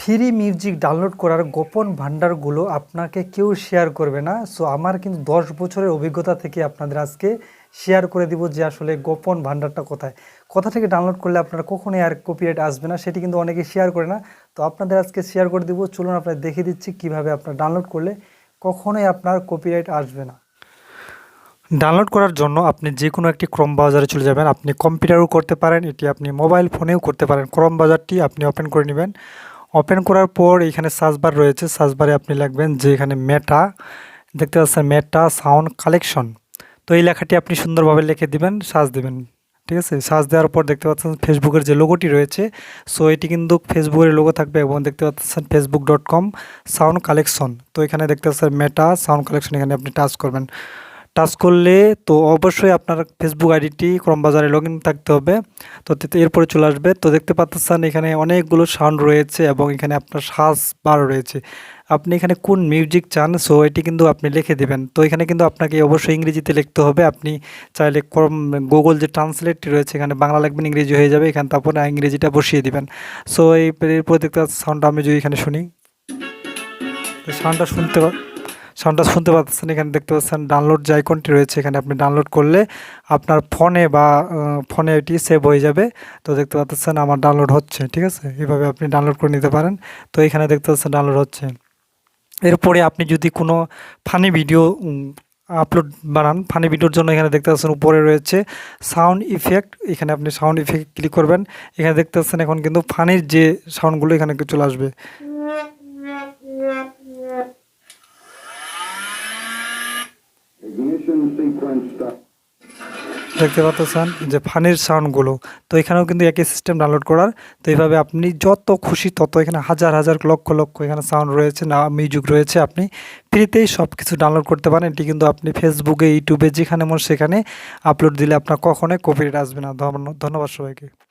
Free music download করার গোপন ভান্ডারগুলো আপনাকে কেউ শেয়ার করবে না। সো আমার কিন্তু দশ বছরের অভিজ্ঞতা থেকে আপনাদের আজকে শেয়ার করে দিব যে আসলে গোপন ভান্ডারটা কোথায়। কোথা থেকে ডাউনলোড করলে আপনার কখনোই আর কপিরাইট আসবে না, সেটি কিন্তু অনেকে শেয়ার করে না। তো আপনাদের আজকে শেয়ার করে দিব, চলুন আপনাদের দেখে দিচ্ছি কীভাবে আপনার ডাউনলোড করলে কখনোই আপনার কপিরাইট আসবে না। ডাউনলোড করার জন্য আপনি যে কোনো একটি ক্রোম ব্রাউজারে চলে যাবেন, আপনি কম্পিউটারও করতে পারেন, এটি আপনি মোবাইল ফোনেও করতে পারেন। ক্রোম ব্রাউজারটি আপনি ওপেন করে নেবেন। ওপেন করার পর এখানে সার্চবার রয়েছে। সার্চবারে আপনি লিখবেন যে এখানে মেটা দেখতে পাচ্ছেন মেটা সাউন্ড কালেকশন তো এই লেখাটি আপনি সুন্দরভাবে লিখে দিবেন, সার্চ দিবেন। ঠিক আছে? সার্চ দেওয়ার পর দেখতে পাচ্ছেন ফেসবুকের যে লোগোটি রয়েছে সো এটি কিন্তু ফেসবুকের লোগো থাকবে এবং দেখতে পাচ্ছেন Facebook dot com sound collection তো এখানে দেখতে পাচ্ছেন মেটা সাউন্ড কালেকশন এখানে আপনি টাচ করবেন। টাচ করলে তো অবশ্যই আপনার ফেসবুক আইডিটি ক্রম বাজারে লগ ইন থাকতে হবে। তো এরপরে চলে আসবে। তো দেখতে পাচ্ছেন এখানে অনেকগুলো সাউন্ড রয়েছে এবং এখানে আপনার সাজ বার রয়েছে। আপনি এখানে কোন মিউজিক চান সো এটি কিন্তু আপনি লিখে দেবেন। তো এখানে কিন্তু আপনাকে অবশ্যই ইংরেজিতে লিখতে হবে। আপনি চাইলে ক্রম গুগল যে ট্রান্সলেটটি রয়েছে, এখানে বাংলা লিখবেন, ইংরেজি হয়ে যাবে। এখানে তারপরে ইংরেজিটা বসিয়ে দিবেন। সো এই এরপর দেখতে সাউন্ডটা আমি যদি এখানে শুনি। সাউন্ডটা শুনতে পা- সাউন্ডটা শুনতে পাচ্ছেন, এখানে দেখতে পাচ্ছেন ডাউনলোড যে আইকনটি রয়েছে, এখানে আপনি ডাউনলোড করলে আপনার ফোনে বা ফোনে এটি সেভ হয়ে যাবে। তো দেখতে পাচ্ছেন আমার ডাউনলোড হচ্ছে, ঠিক আছে? এইভাবে আপনি ডাউনলোড করে নিতে পারেন। তো এখানে দেখতে পাচ্ছেন ডাউনলোড হচ্ছে। এরপরে আপনি যদি কোনো ফানি ভিডিও আপলোড বানান ফানি ভিডিওর জন্য এখানে দেখতে পাচ্ছেন উপরে রয়েছে সাউন্ড ইফেক্ট এখানে আপনি সাউন্ড ইফেক্ট ক্লিক করবেন। এখানে দেখতে পাচ্ছেন এখন কিন্তু ফানির যে সাউন্ডগুলো এখানে চলে আসবে। দেখতে পাচ্ছেন যে ফানের সাউন্ডগুলো তো এখানেও কিন্তু একই সিস্টেম ডাউনলোড করার। তো এইভাবে আপনি যত খুশি তত এখানে হাজার হাজার, লক্ষ লক্ষ এখানে সাউন্ড রয়েছে, না মিউজিক রয়েছে আপনি ফ্রিতেই সব কিছু ডাউনলোড করতে পারেন। এটি কিন্তু আপনি ফেসবুকে ইউটিউবে যেখানে মন সেখানে আপলোড দিলে আপনার কখনোই কপিরাইট আসবে না। ধন্য- ধন্যবাদ সবাইকে।